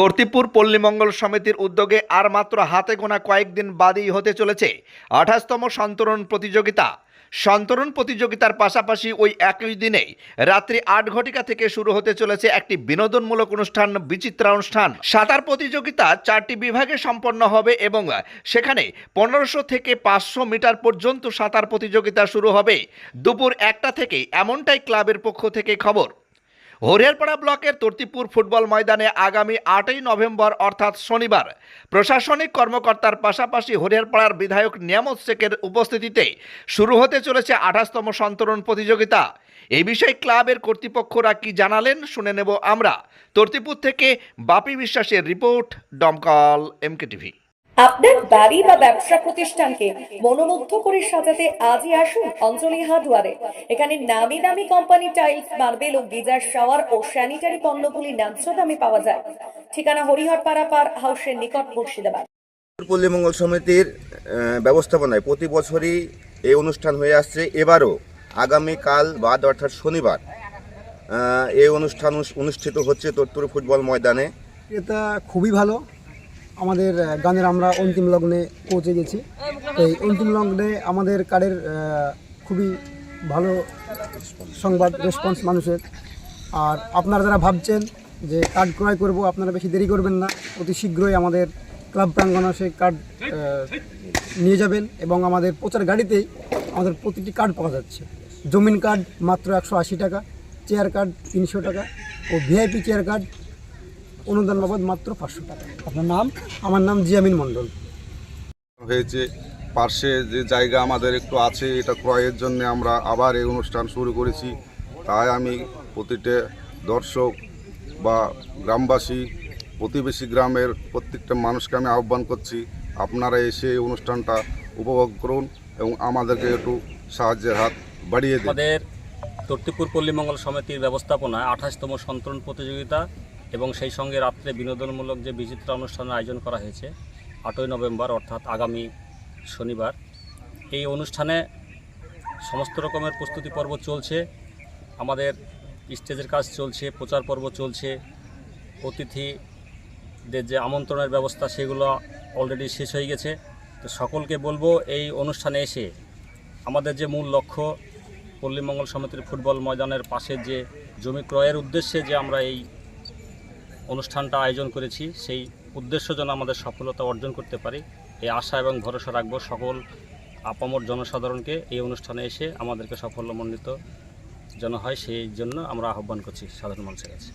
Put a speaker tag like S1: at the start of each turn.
S1: তর্তিপুর পল্লীমঙ্গল সমিতির উদ্যোগে আর মাত্র হাতে গোনা কয়েকদিন বাদেই হতে চলেছে আঠাশতম সন্তরণ প্রতিযোগিতা। সন্তরণ প্রতিযোগিতার পাশাপাশি ওই একই দিনে রাত্রি আট ঘটিকা থেকে শুরু হতে চলেছে একটি বিনোদনমূলক অনুষ্ঠান, বিচিত্রা অনুষ্ঠান। সাঁতার প্রতিযোগিতা চারটি বিভাগে সম্পন্ন হবে এবং সেখানে পনেরোশো থেকে পাঁচশো মিটার পর্যন্ত সাঁতার প্রতিযোগিতা শুরু হবে। দুপুর একটা থেকে এমনটাই ক্লাবের পক্ষ থেকে খবর। হরিয়ারপাড়া ব্লকের তর্তিপুর ফুটবল ময়দানে আগামী আটই নভেম্বর, অর্থাৎ শনিবার, প্রশাসনিক কর্মকর্তার পাশাপাশি হরিয়ারপাড়ার বিধায়ক নিয়ামত শেখের উপস্থিতিতে শুরু হতে চলেছে আঠাশতম সন্তরণ প্রতিযোগিতা। এই বিষয়ে ক্লাবের কর্তৃপক্ষরা কি জানালেন, শুনে নেব আমরা। তর্তিপুর থেকে বাপি বিশ্বাসের রিপোর্ট ডমকল এমকে টিভি
S2: আপনার বাড়ি বা ব্যবসা প্রতিষ্ঠানকে মনোমুগ্ধ করে সাজাতে আজই আসুন অঞ্জলি হার্ডওয়ারে। এখানে নামি দামি কোম্পানি টাইলস মার্বেল ও গিজার শাওয়ার ও স্যানিটারি পণ্যগুলি ন্যায্য দামে পাওয়া যায়। ঠিকানা হরিহরপাড়া পার হাউসের নিকট মুর্শিদাবাদ।
S3: পল্লী মঙ্গল সমিতির ব্যবস্থাপনায় প্রতি বছরই এই অনুষ্ঠান হয়ে আসছে। এবারও আগামীকাল বাদ অর্থাৎ শনিবার এই অনুষ্ঠান অনুষ্ঠিত হচ্ছে তোত্তর ফুটবল ময়দানে।
S4: এটা খুবই ভালো। আমাদের গানের আমরা অন্তিম লগ্নে পৌঁছে গেছি। এই অন্তিম লগ্নে আমাদের কার্ডের আহ, খুবই ভালো সংবাদ রেসপন্স মানুষের। আর আপনারা যারা ভাবছেন যে কার্ড ক্রয় করব আপনারা বেশি দেরি করবেন না। অতি শীঘ্রই আমাদের ক্লাব প্রাঙ্গণে সেই কার্ড নিয়ে যাবেন এবং আমাদের প্রচার গাড়িতেই আমাদের প্রতিটি কার্ড পাওয়া যাচ্ছে। জমিন কার্ড মাত্র একশো আশি টাকা চেয়ার কার্ড তিনশো টাকা ও ভিআইপি চেয়ার কার্ড অনুদান বাবদ মাত্র পাঁচশো টাকা। আপনার নাম? আমার নাম জিয়ামিন মণ্ডল।
S5: হয়েছে পার্শ্বে যে জায়গা আমাদের একটু আছে এটা ক্রয়ের জন্য আমরা আবার এই অনুষ্ঠান শুরু করেছি। তাই আমি প্রতিটা দর্শক বা গ্রামবাসী প্রতিবেশী গ্রামের প্রত্যেকটা মানুষকে আমি আহ্বান করছি আপনারা এসে এই অনুষ্ঠানটা উপভোগ করুন এবং আমাদেরকে একটু সাহায্যের হাত বাড়িয়ে দিন।
S6: আমাদের তর্তিপুর পল্লীমঙ্গল সমিতির ব্যবস্থাপনায় আঠাশতম সন্তরণ প্রতিযোগিতা এবং সেই সঙ্গে রাত্রে বিনোদনমূলক যে বিচিত্রা অনুষ্ঠানের আয়োজন করা হয়েছে, আটই নভেম্বর, অর্থাৎ আগামী শনিবার, এই অনুষ্ঠানে সমস্ত রকমের প্রস্তুতি পর্ব চলছে। আমাদের স্টেজের কাজ চলছে, প্রচার পর্ব চলছে। অতিথিদের যে আমন্ত্রণের ব্যবস্থা, সেগুলো অলরেডি শেষ হয়ে গেছে। তো সকলকে বলব, এই অনুষ্ঠানে এসে আমাদের যে মূল লক্ষ্য পল্লীমঙ্গল সমিতির ফুটবল ময়দানের পাশে যে জমি ক্রয়ের উদ্দেশ্যে যে আমরা এই অনুষ্ঠানটা আয়োজন করেছি, সেই উদ্দেশ্য যেন আমাদের সফলতা অর্জন করতে পারি। এই আশা এবং ভরসা রাখব সকল আপামর জনসাধারণকে এই অনুষ্ঠানে এসে আমাদেরকে সাফল্যমণ্ডিত যেন হয় সেই জন্য আমরা আহ্বান করছি সাধারণ মানুষের কাছে।